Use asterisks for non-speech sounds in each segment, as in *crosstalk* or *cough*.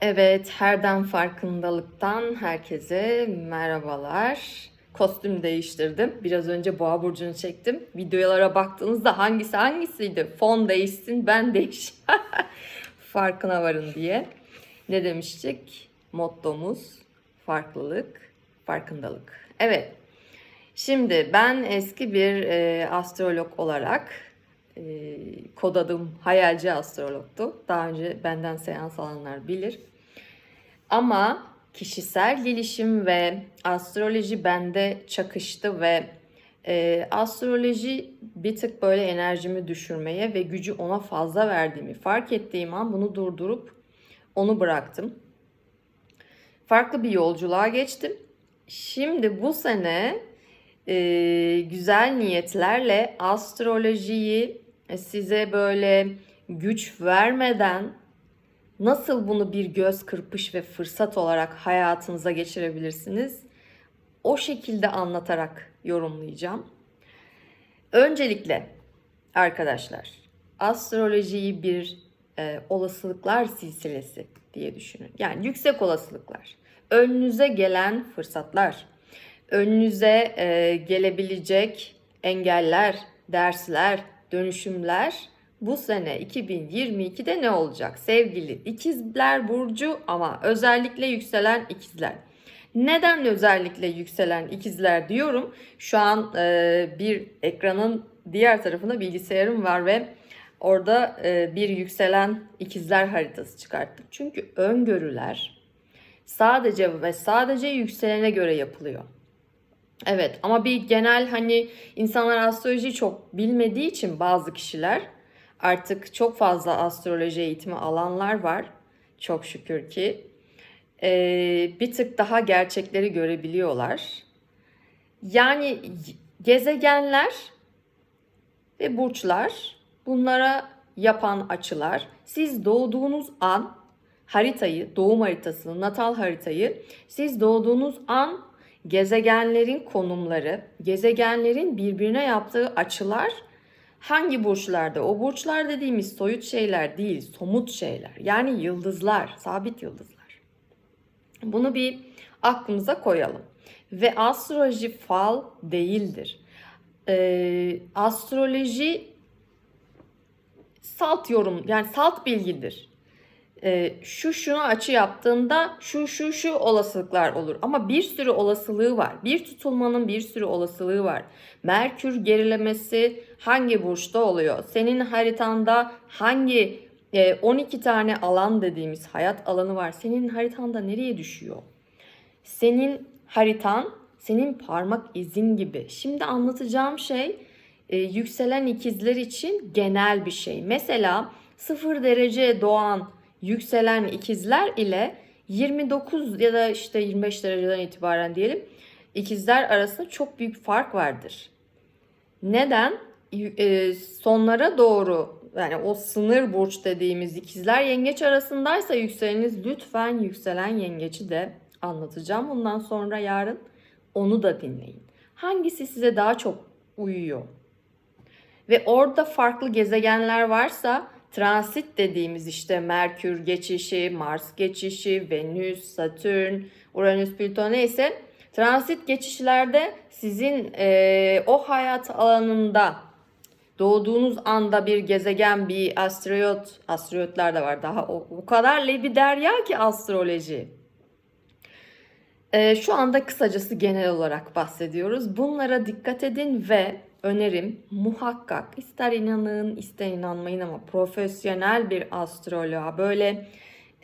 Evet, herden farkındalıktan herkese merhabalar. Kostüm değiştirdim. Biraz önce boğa burcunu çektim. Videolara baktığınızda hangisi hangisiydi? Fon değişsin, ben *laughs* değiş. Farkına varın diye. Ne demiştik? Mottomuz farklılık, farkındalık. Evet. Şimdi ben eski bir e, astrolog olarak e, kod adım hayalci astrologtu. Daha önce benden seans alanlar bilir. Ama kişisel gelişim ve astroloji bende çakıştı ve e, astroloji bir tık böyle enerjimi düşürmeye ve gücü ona fazla verdiğimi fark ettiğim an bunu durdurup onu bıraktım. Farklı bir yolculuğa geçtim. Şimdi bu sene e, güzel niyetlerle astrolojiyi size böyle güç vermeden nasıl bunu bir göz kırpış ve fırsat olarak hayatınıza geçirebilirsiniz? O şekilde anlatarak yorumlayacağım. Öncelikle arkadaşlar astrolojiyi bir e, olasılıklar silsilesi diye düşünün. Yani yüksek olasılıklar. Önünüze gelen fırsatlar, önünüze e, gelebilecek engeller, dersler, dönüşümler bu sene 2022'de ne olacak? Sevgili ikizler burcu ama özellikle yükselen ikizler. Neden özellikle yükselen ikizler diyorum? Şu an e, bir ekranın diğer tarafında bilgisayarım var ve orada e, bir yükselen ikizler haritası çıkarttık. Çünkü öngörüler sadece ve sadece yükselene göre yapılıyor. Evet ama bir genel hani insanlar astrolojiyi çok bilmediği için bazı kişiler artık çok fazla astroloji eğitimi alanlar var. Çok şükür ki. Ee, bir tık daha gerçekleri görebiliyorlar. Yani gezegenler ve burçlar bunlara yapan açılar siz doğduğunuz an haritayı, doğum haritasını, natal haritayı siz doğduğunuz an gezegenlerin konumları, gezegenlerin birbirine yaptığı açılar hangi burçlarda? O burçlar dediğimiz soyut şeyler değil, somut şeyler. Yani yıldızlar, sabit yıldızlar. Bunu bir aklımıza koyalım. Ve astroloji fal değildir. Ee, astroloji salt yorum, yani salt bilgidir e, şu şunu açı yaptığında şu şu şu olasılıklar olur. Ama bir sürü olasılığı var. Bir tutulmanın bir sürü olasılığı var. Merkür gerilemesi hangi burçta oluyor? Senin haritanda hangi e, 12 tane alan dediğimiz hayat alanı var. Senin haritanda nereye düşüyor? Senin haritan senin parmak izin gibi. Şimdi anlatacağım şey e, yükselen ikizler için genel bir şey. Mesela 0 derece doğan yükselen ikizler ile 29 ya da işte 25 dereceden itibaren diyelim ikizler arasında çok büyük fark vardır. Neden? E, sonlara doğru yani o sınır burç dediğimiz ikizler yengeç arasındaysa yükseleniz lütfen yükselen yengeci de anlatacağım. Bundan sonra yarın onu da dinleyin. Hangisi size daha çok uyuyor? Ve orada farklı gezegenler varsa transit dediğimiz işte Merkür geçişi, Mars geçişi, Venüs, Satürn, Uranüs, Plüton neyse transit geçişlerde sizin e, o hayat alanında doğduğunuz anda bir gezegen, bir asteroid, asteroidler de var daha o, o kadar bir derya ki astroloji. E, şu anda kısacası genel olarak bahsediyoruz. Bunlara dikkat edin ve önerim muhakkak ister inanın ister inanmayın ama profesyonel bir astroloğa böyle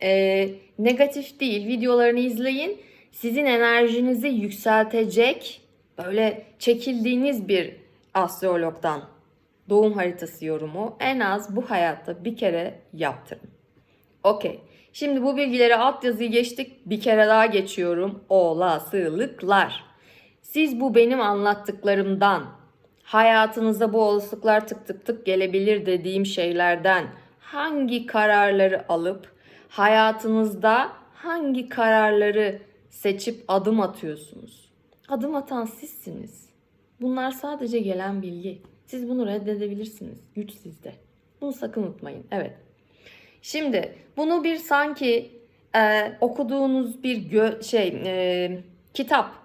e, negatif değil videolarını izleyin. Sizin enerjinizi yükseltecek böyle çekildiğiniz bir astrologdan doğum haritası yorumu en az bu hayatta bir kere yaptırın. Okey. Şimdi bu bilgileri alt yazıyı geçtik. Bir kere daha geçiyorum. Olasılıklar. Siz bu benim anlattıklarımdan hayatınıza bu olasılıklar tık tık tık gelebilir dediğim şeylerden hangi kararları alıp hayatınızda hangi kararları seçip adım atıyorsunuz? Adım atan sizsiniz. Bunlar sadece gelen bilgi. Siz bunu reddedebilirsiniz. Güç sizde. Bunu sakın unutmayın. Evet. Şimdi bunu bir sanki e, okuduğunuz bir gö- şey e, kitap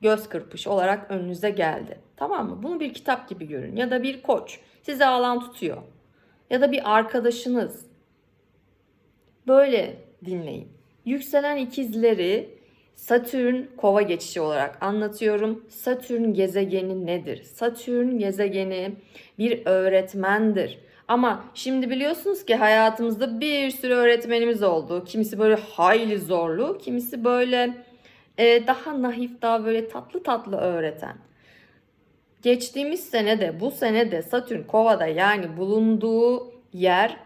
göz kırpış olarak önünüze geldi. Tamam mı? Bunu bir kitap gibi görün ya da bir koç size alan tutuyor ya da bir arkadaşınız. Böyle dinleyin. Yükselen ikizleri Satürn kova geçişi olarak anlatıyorum. Satürn gezegeni nedir? Satürn gezegeni bir öğretmendir. Ama şimdi biliyorsunuz ki hayatımızda bir sürü öğretmenimiz oldu. Kimisi böyle hayli zorlu, kimisi böyle e, daha naif, daha böyle tatlı tatlı öğreten. Geçtiğimiz sene de bu sene de Satürn Kova'da yani bulunduğu yer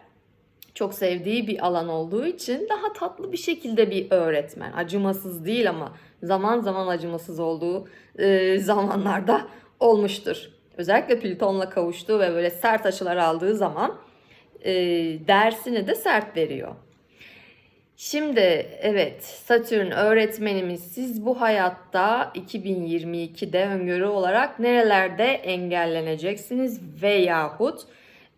çok sevdiği bir alan olduğu için daha tatlı bir şekilde bir öğretmen. Acımasız değil ama zaman zaman acımasız olduğu e, *laughs* zamanlarda olmuştur. Özellikle Plüton'la kavuştuğu ve böyle sert açılar aldığı zaman e, dersini de sert veriyor. Şimdi evet Satürn öğretmenimiz siz bu hayatta 2022'de öngörü olarak nerelerde engelleneceksiniz veyahut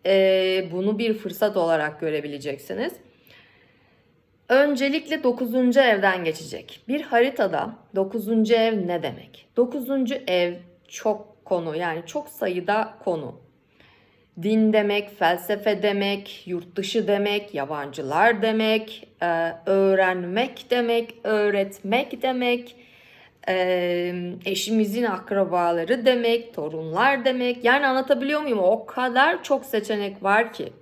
e, bunu bir fırsat olarak görebileceksiniz. Öncelikle 9. evden geçecek. Bir haritada 9. ev ne demek? 9. ev çok konu yani çok sayıda konu. Din demek, felsefe demek, yurt dışı demek, yabancılar demek, e, öğrenmek demek, öğretmek demek, e, eşimizin akrabaları demek, torunlar demek. Yani anlatabiliyor muyum? O kadar çok seçenek var ki.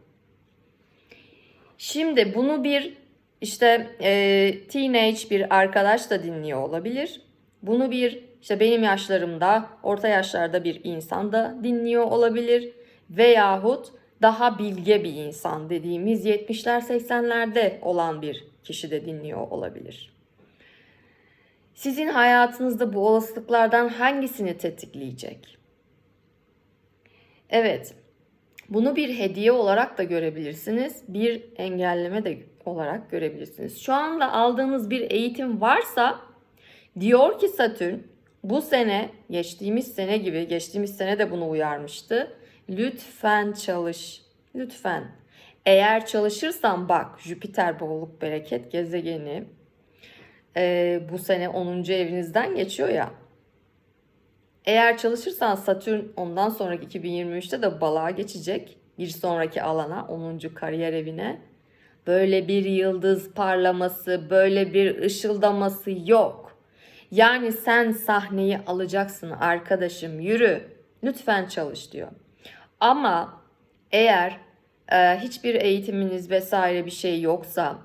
Şimdi bunu bir işte e, teenage bir arkadaş da dinliyor olabilir. Bunu bir işte benim yaşlarımda, orta yaşlarda bir insan da dinliyor olabilir. Veyahut daha bilge bir insan dediğimiz 70'ler 80'lerde olan bir kişi de dinliyor olabilir. Sizin hayatınızda bu olasılıklardan hangisini tetikleyecek? Evet, bunu bir hediye olarak da görebilirsiniz, bir engelleme de olarak görebilirsiniz. Şu anda aldığınız bir eğitim varsa diyor ki Satürn bu sene geçtiğimiz sene gibi geçtiğimiz sene de bunu uyarmıştı. Lütfen çalış. Lütfen. Eğer çalışırsan bak Jüpiter bolluk bereket gezegeni e, bu sene 10. evinizden geçiyor ya. Eğer çalışırsan Satürn ondan sonraki 2023'te de balığa geçecek. Bir sonraki alana 10. kariyer evine. Böyle bir yıldız parlaması, böyle bir ışıldaması yok. Yani sen sahneyi alacaksın arkadaşım yürü. Lütfen çalış diyor. Ama eğer e, hiçbir eğitiminiz vesaire bir şey yoksa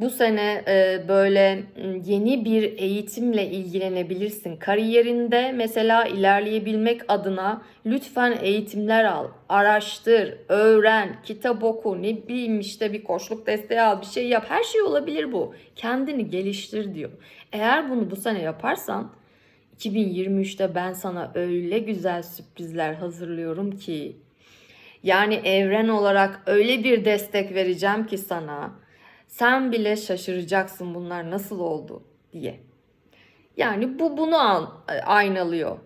bu sene e, böyle yeni bir eğitimle ilgilenebilirsin. Kariyerinde mesela ilerleyebilmek adına lütfen eğitimler al, araştır, öğren, kitap oku, ne bileyim işte bir koçluk desteği al, bir şey yap. Her şey olabilir bu. Kendini geliştir diyor. Eğer bunu bu sene yaparsan 2023'te ben sana öyle güzel sürprizler hazırlıyorum ki yani evren olarak öyle bir destek vereceğim ki sana sen bile şaşıracaksın bunlar nasıl oldu diye. Yani bu bunu an, aynalıyor.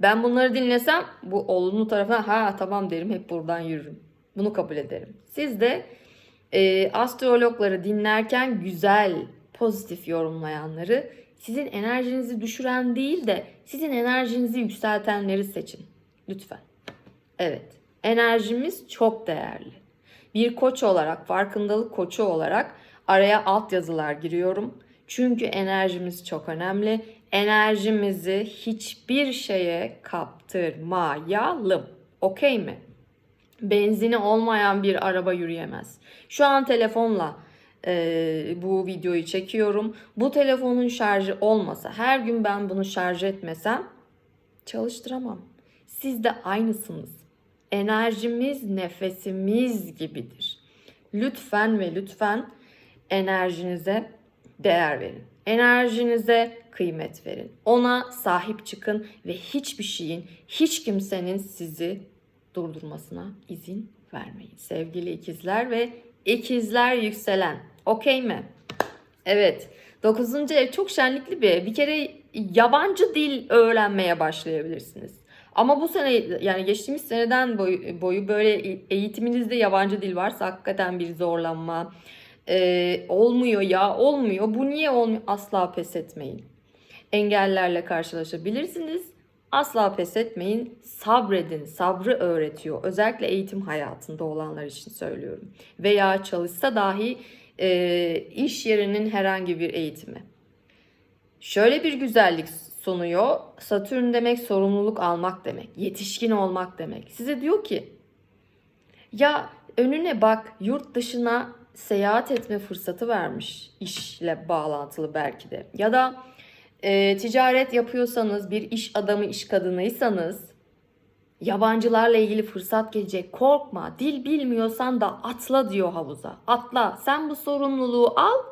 Ben bunları dinlesem bu olumlu tarafına ha tamam derim hep buradan yürürüm. Bunu kabul ederim. Siz de e, astrologları dinlerken güzel, pozitif yorumlayanları sizin enerjinizi düşüren değil de sizin enerjinizi yükseltenleri seçin. Lütfen. Evet. Enerjimiz çok değerli. Bir koç olarak, farkındalık koçu olarak araya altyazılar giriyorum. Çünkü enerjimiz çok önemli. Enerjimizi hiçbir şeye kaptırmayalım. Okey mi? Benzini olmayan bir araba yürüyemez. Şu an telefonla e, bu videoyu çekiyorum. Bu telefonun şarjı olmasa, her gün ben bunu şarj etmesem çalıştıramam. Siz de aynısınız. Enerjimiz nefesimiz gibidir. Lütfen ve lütfen enerjinize değer verin. Enerjinize kıymet verin. Ona sahip çıkın ve hiçbir şeyin, hiç kimsenin sizi durdurmasına izin vermeyin. Sevgili ikizler ve ikizler yükselen. Okey mi? Evet. Dokuzuncu ev çok şenlikli bir ev. Bir kere yabancı dil öğrenmeye başlayabilirsiniz. Ama bu sene yani geçtiğimiz seneden boyu, boyu böyle eğitiminizde yabancı dil varsa hakikaten bir zorlanma, e, olmuyor ya olmuyor bu niye olmuyor asla pes etmeyin. Engellerle karşılaşabilirsiniz. Asla pes etmeyin. Sabredin. Sabrı öğretiyor. Özellikle eğitim hayatında olanlar için söylüyorum. Veya çalışsa dahi e, iş yerinin herhangi bir eğitimi. Şöyle bir güzellik sunuyor. Satürn demek sorumluluk almak demek. Yetişkin olmak demek. Size diyor ki ya önüne bak yurt dışına seyahat etme fırsatı vermiş işle bağlantılı belki de. Ya da e, ticaret yapıyorsanız bir iş adamı iş kadınıysanız yabancılarla ilgili fırsat gelecek. Korkma. Dil bilmiyorsan da atla diyor havuza. Atla. Sen bu sorumluluğu al.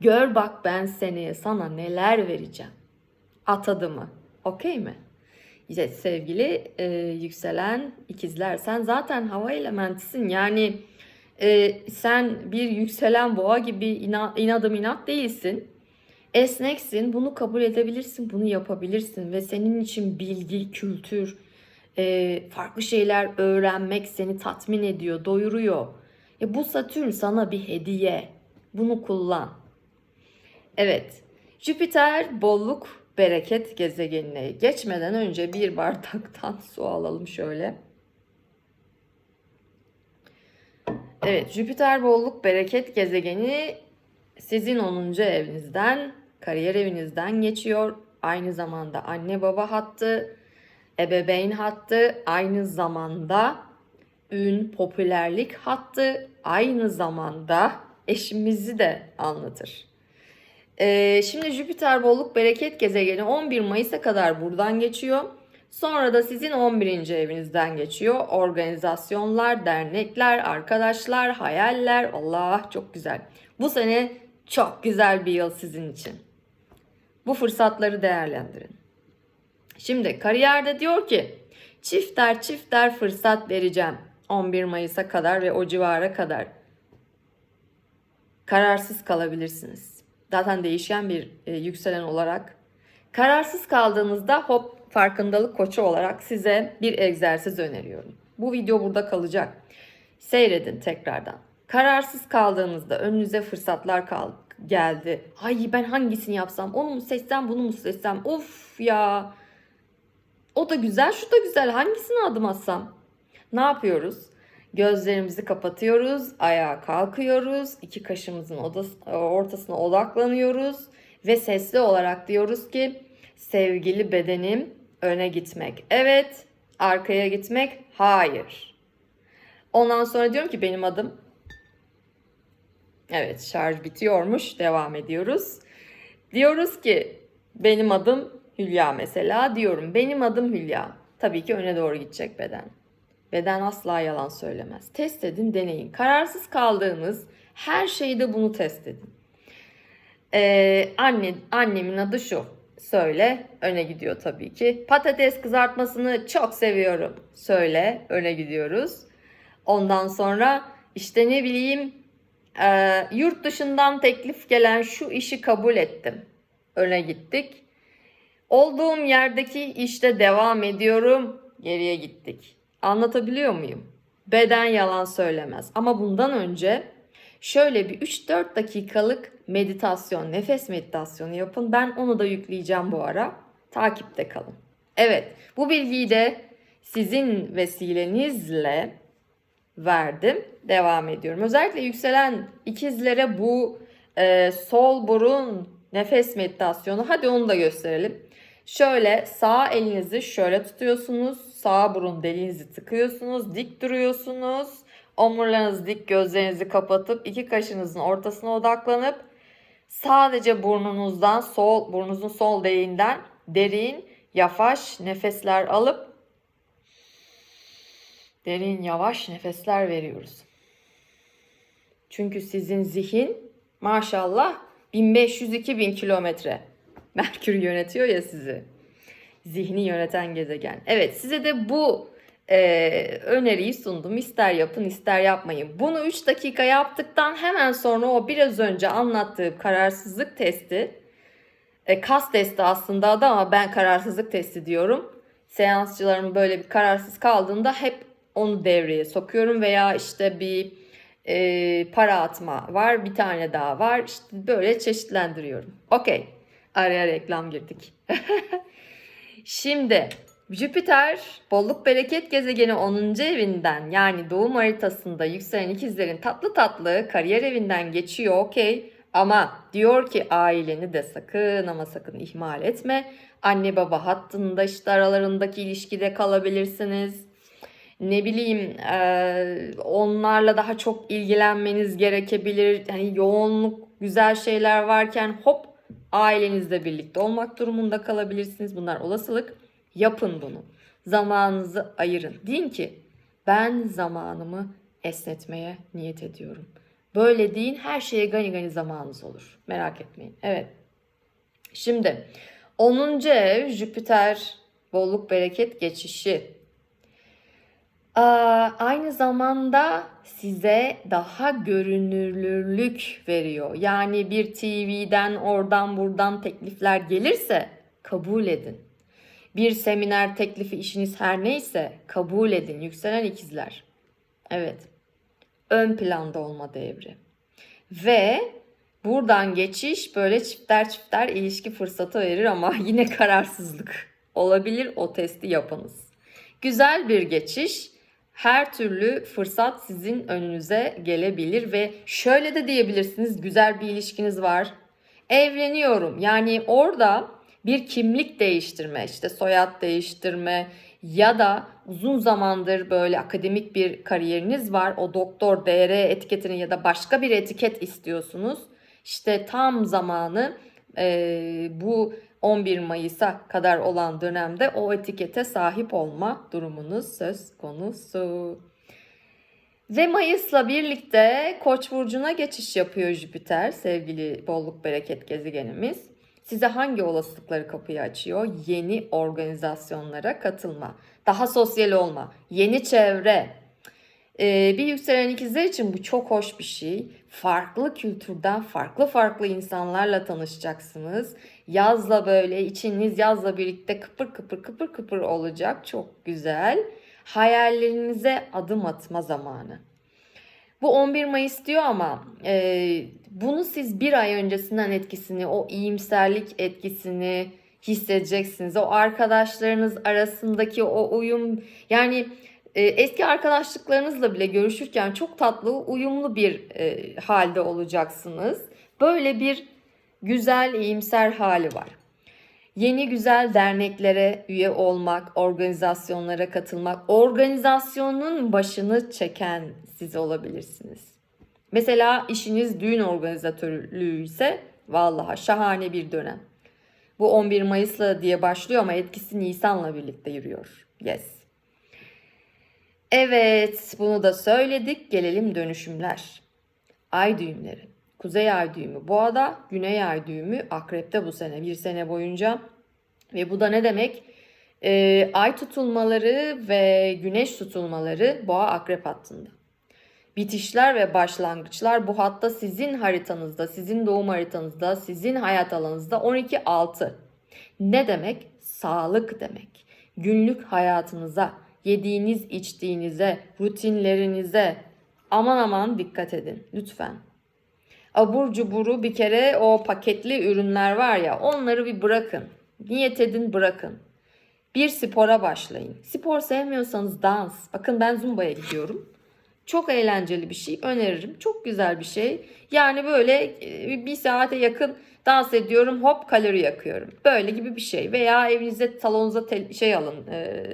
Gör bak ben seneye sana neler vereceğim. At adımı. Okey mi? İşte sevgili e, yükselen ikizler sen zaten hava elementisin. Yani e, sen bir yükselen boğa gibi ina, inadım inat değilsin. Esneksin, bunu kabul edebilirsin, bunu yapabilirsin ve senin için bilgi, kültür, e, farklı şeyler öğrenmek seni tatmin ediyor, doyuruyor. E, bu Satürn sana bir hediye. Bunu kullan. Evet, Jüpiter bolluk, bereket gezegenine geçmeden önce bir bardaktan *laughs* su alalım şöyle. Evet, Jüpiter bolluk, bereket gezegeni sizin 10. evinizden, kariyer evinizden geçiyor. Aynı zamanda anne baba hattı, ebeveyn hattı, aynı zamanda ün, popülerlik hattı, aynı zamanda eşimizi de anlatır. Ee, şimdi Jüpiter bolluk bereket gezegeni 11 Mayıs'a kadar buradan geçiyor. Sonra da sizin 11. evinizden geçiyor. Organizasyonlar, dernekler, arkadaşlar, hayaller. Allah çok güzel. Bu sene çok güzel bir yıl sizin için. Bu fırsatları değerlendirin. Şimdi kariyerde diyor ki çifter çifter fırsat vereceğim 11 Mayıs'a kadar ve o civara kadar. Kararsız kalabilirsiniz. Zaten değişen bir e, yükselen olarak. Kararsız kaldığınızda hop farkındalık koçu olarak size bir egzersiz öneriyorum. Bu video burada kalacak. Seyredin tekrardan. Kararsız kaldığınızda önünüze fırsatlar kal geldi. Ay ben hangisini yapsam? Onu mu seçsem, bunu mu seçsem? Of ya. O da güzel, şu da güzel. Hangisine adım atsam? Ne yapıyoruz? Gözlerimizi kapatıyoruz, ayağa kalkıyoruz, iki kaşımızın ortasına odaklanıyoruz ve sesli olarak diyoruz ki sevgili bedenim öne gitmek. Evet, arkaya gitmek hayır. Ondan sonra diyorum ki benim adım Evet, şarj bitiyormuş. Devam ediyoruz. Diyoruz ki benim adım Hülya mesela diyorum. Benim adım Hülya. Tabii ki öne doğru gidecek beden. Beden asla yalan söylemez. Test edin, deneyin. Kararsız kaldığınız her şeyde bunu test edin. Ee, anne, annemin adı şu. Söyle, öne gidiyor tabii ki. Patates kızartmasını çok seviyorum. Söyle, öne gidiyoruz. Ondan sonra işte ne bileyim e, yurt dışından teklif gelen şu işi kabul ettim. Öne gittik. Olduğum yerdeki işte devam ediyorum. Geriye gittik. Anlatabiliyor muyum? Beden yalan söylemez. Ama bundan önce şöyle bir 3-4 dakikalık meditasyon, nefes meditasyonu yapın. Ben onu da yükleyeceğim bu ara. Takipte kalın. Evet, bu bilgiyi de sizin vesilenizle verdim. Devam ediyorum. Özellikle yükselen ikizlere bu e, sol burun nefes meditasyonu. Hadi onu da gösterelim. Şöyle sağ elinizi şöyle tutuyorsunuz. Sağ burun deliğinizi tıkıyorsunuz. Dik duruyorsunuz. Omurlarınızı dik gözlerinizi kapatıp iki kaşınızın ortasına odaklanıp sadece burnunuzdan sol burnunuzun sol deliğinden derin yavaş nefesler alıp derin yavaş nefesler veriyoruz. Çünkü sizin zihin maşallah 1500-2000 kilometre. *laughs* Merkür yönetiyor ya sizi. Zihni yöneten gezegen. Evet size de bu e, öneriyi sundum. İster yapın ister yapmayın. Bunu 3 dakika yaptıktan hemen sonra o biraz önce anlattığım kararsızlık testi e, kas testi aslında adı ama ben kararsızlık testi diyorum. Seansçılarım böyle bir kararsız kaldığında hep onu devreye sokuyorum veya işte bir e, para atma var. Bir tane daha var. İşte böyle çeşitlendiriyorum. Okey. Araya reklam girdik. *laughs* Şimdi Jüpiter bolluk bereket gezegeni 10. evinden yani doğum haritasında yükselen ikizlerin tatlı tatlı kariyer evinden geçiyor okey. Ama diyor ki aileni de sakın ama sakın ihmal etme. Anne baba hattında işte aralarındaki ilişkide kalabilirsiniz. Ne bileyim onlarla daha çok ilgilenmeniz gerekebilir. Yani yoğunluk güzel şeyler varken hop ailenizle birlikte olmak durumunda kalabilirsiniz. Bunlar olasılık. Yapın bunu. Zamanınızı ayırın. Deyin ki ben zamanımı esnetmeye niyet ediyorum. Böyle deyin her şeye gani gani zamanınız olur. Merak etmeyin. Evet. Şimdi 10. ev Jüpiter bolluk bereket geçişi. Aynı zamanda size daha görünürlülük veriyor. Yani bir TV'den oradan buradan teklifler gelirse kabul edin. Bir seminer teklifi işiniz her neyse kabul edin. Yükselen ikizler. Evet. Ön planda olma devri. Ve buradan geçiş böyle çifter çifter ilişki fırsatı verir ama *laughs* yine kararsızlık olabilir. O testi yapınız. Güzel bir geçiş. Her türlü fırsat sizin önünüze gelebilir ve şöyle de diyebilirsiniz. Güzel bir ilişkiniz var. Evleniyorum. Yani orada bir kimlik değiştirme, işte soyad değiştirme ya da uzun zamandır böyle akademik bir kariyeriniz var. O doktor, DR etiketini ya da başka bir etiket istiyorsunuz. İşte tam zamanı e, bu 11 Mayıs'a kadar olan dönemde o etikete sahip olma durumunuz söz konusu. Ve Mayıs'la birlikte Koç burcuna geçiş yapıyor Jüpiter sevgili bolluk bereket gezegenimiz. Size hangi olasılıkları kapıyı açıyor? Yeni organizasyonlara katılma, daha sosyal olma, yeni çevre. Ee, bir yükselen ikizler için bu çok hoş bir şey. Farklı kültürden farklı farklı insanlarla tanışacaksınız. Yazla böyle içiniz yazla birlikte kıpır kıpır kıpır kıpır olacak. Çok güzel. Hayallerinize adım atma zamanı. Bu 11 Mayıs diyor ama e, bunu siz bir ay öncesinden etkisini, o iyimserlik etkisini hissedeceksiniz. O arkadaşlarınız arasındaki o uyum yani eski arkadaşlıklarınızla bile görüşürken çok tatlı, uyumlu bir e, halde olacaksınız. Böyle bir güzel, iyimser hali var. Yeni güzel derneklere üye olmak, organizasyonlara katılmak, organizasyonun başını çeken siz olabilirsiniz. Mesela işiniz düğün organizatörlüğü ise vallahi şahane bir dönem. Bu 11 Mayıs'la diye başlıyor ama etkisi Nisan'la birlikte yürüyor. Yes. Evet, bunu da söyledik. Gelelim dönüşümler. Ay düğümleri. Kuzey ay düğümü boğada, güney ay düğümü akrepte bu sene bir sene boyunca. Ve bu da ne demek? Ee, ay tutulmaları ve güneş tutulmaları boğa akrep hattında. Bitişler ve başlangıçlar bu hatta sizin haritanızda, sizin doğum haritanızda, sizin hayat alanınızda 12-6. Ne demek? Sağlık demek. Günlük hayatınıza, yediğiniz içtiğinize, rutinlerinize aman aman dikkat edin lütfen abur cuburu bir kere o paketli ürünler var ya onları bir bırakın. Niyet edin bırakın. Bir spora başlayın. Spor sevmiyorsanız dans. Bakın ben Zumba'ya gidiyorum. Çok eğlenceli bir şey öneririm. Çok güzel bir şey. Yani böyle e, bir saate yakın dans ediyorum hop kalori yakıyorum. Böyle gibi bir şey. Veya evinize salonunuza şey alın. E,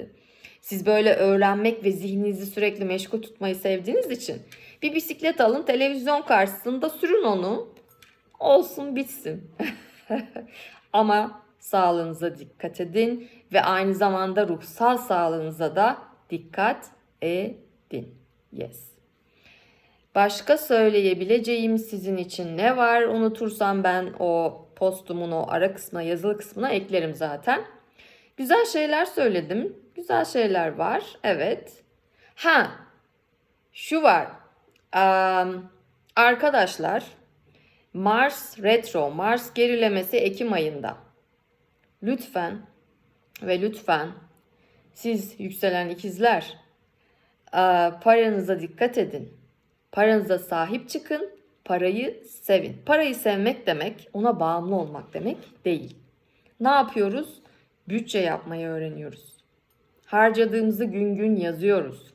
siz böyle öğrenmek ve zihninizi sürekli meşgul tutmayı sevdiğiniz için bir bisiklet alın televizyon karşısında sürün onu. Olsun bitsin. *laughs* Ama sağlığınıza dikkat edin ve aynı zamanda ruhsal sağlığınıza da dikkat edin. Yes. Başka söyleyebileceğim sizin için ne var? Unutursam ben o postumun o ara kısmına, yazılı kısmına eklerim zaten. Güzel şeyler söyledim. Güzel şeyler var. Evet. Ha. Şu var. Um, arkadaşlar Mars retro, Mars gerilemesi Ekim ayında. Lütfen ve lütfen siz yükselen ikizler paranıza dikkat edin. Paranıza sahip çıkın, parayı sevin. Parayı sevmek demek ona bağımlı olmak demek değil. Ne yapıyoruz? Bütçe yapmayı öğreniyoruz. Harcadığımızı gün gün yazıyoruz.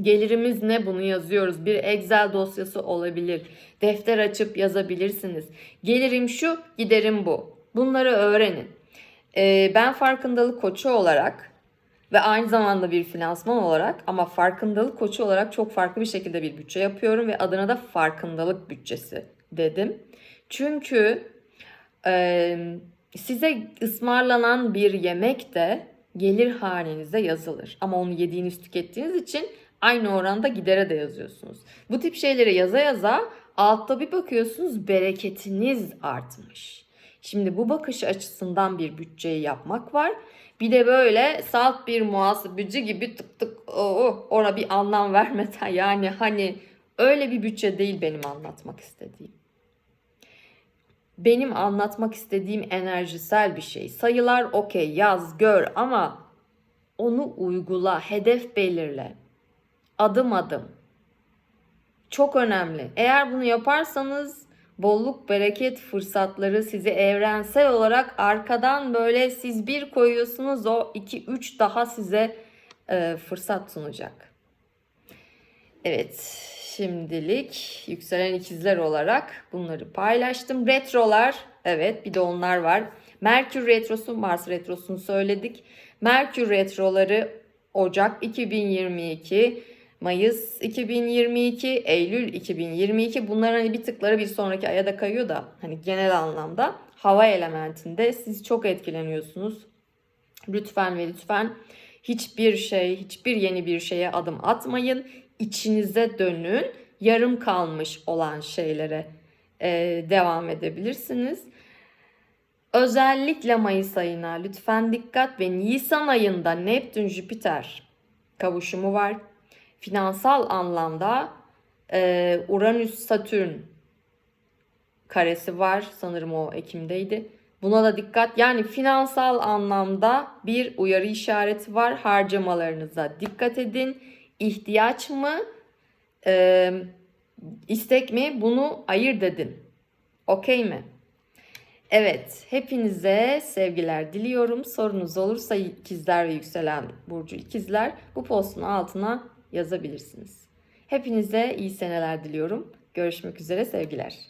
Gelirimiz ne bunu yazıyoruz. Bir Excel dosyası olabilir. Defter açıp yazabilirsiniz. Gelirim şu, giderim bu. Bunları öğrenin. Ee, ben farkındalık koçu olarak ve aynı zamanda bir finansman olarak ama farkındalık koçu olarak çok farklı bir şekilde bir bütçe yapıyorum ve adına da farkındalık bütçesi dedim. Çünkü e, size ısmarlanan bir yemek de gelir hanenize yazılır. Ama onu yediğiniz tükettiğiniz için aynı oranda gidere de yazıyorsunuz. Bu tip şeyleri yaza yaza altta bir bakıyorsunuz bereketiniz artmış. Şimdi bu bakış açısından bir bütçeyi yapmak var. Bir de böyle salt bir muhasebeci gibi tık tık oh, ona bir anlam *laughs* vermeden yani hani öyle bir bütçe değil benim anlatmak istediğim. Benim anlatmak istediğim enerjisel bir şey. Sayılar okey yaz gör ama onu uygula, hedef belirle. Adım adım. Çok önemli. Eğer bunu yaparsanız bolluk, bereket fırsatları sizi evrensel olarak arkadan böyle siz bir koyuyorsunuz o 2 3 daha size e, fırsat sunacak. Evet, şimdilik yükselen ikizler olarak bunları paylaştım. Retrolar, evet bir de onlar var. Merkür retrosu, Mars retrosunu söyledik. Merkür retroları Ocak 2022, Mayıs 2022, Eylül 2022 bunlar hani bir tıkları bir sonraki aya da kayıyor da hani genel anlamda hava elementinde siz çok etkileniyorsunuz. Lütfen ve lütfen hiçbir şey, hiçbir yeni bir şeye adım atmayın. İçinize dönün. Yarım kalmış olan şeylere e, devam edebilirsiniz. Özellikle Mayıs ayına lütfen dikkat ve Nisan ayında Neptün Jüpiter kavuşumu var finansal anlamda e, Uranüs Satürn karesi var. Sanırım o Ekim'deydi. Buna da dikkat. Yani finansal anlamda bir uyarı işareti var. Harcamalarınıza dikkat edin. İhtiyaç mı? E, istek mi? Bunu ayırt edin. Okey mi? Evet, hepinize sevgiler diliyorum. Sorunuz olursa ikizler ve yükselen burcu ikizler bu postun altına yazabilirsiniz. Hepinize iyi seneler diliyorum. Görüşmek üzere sevgiler.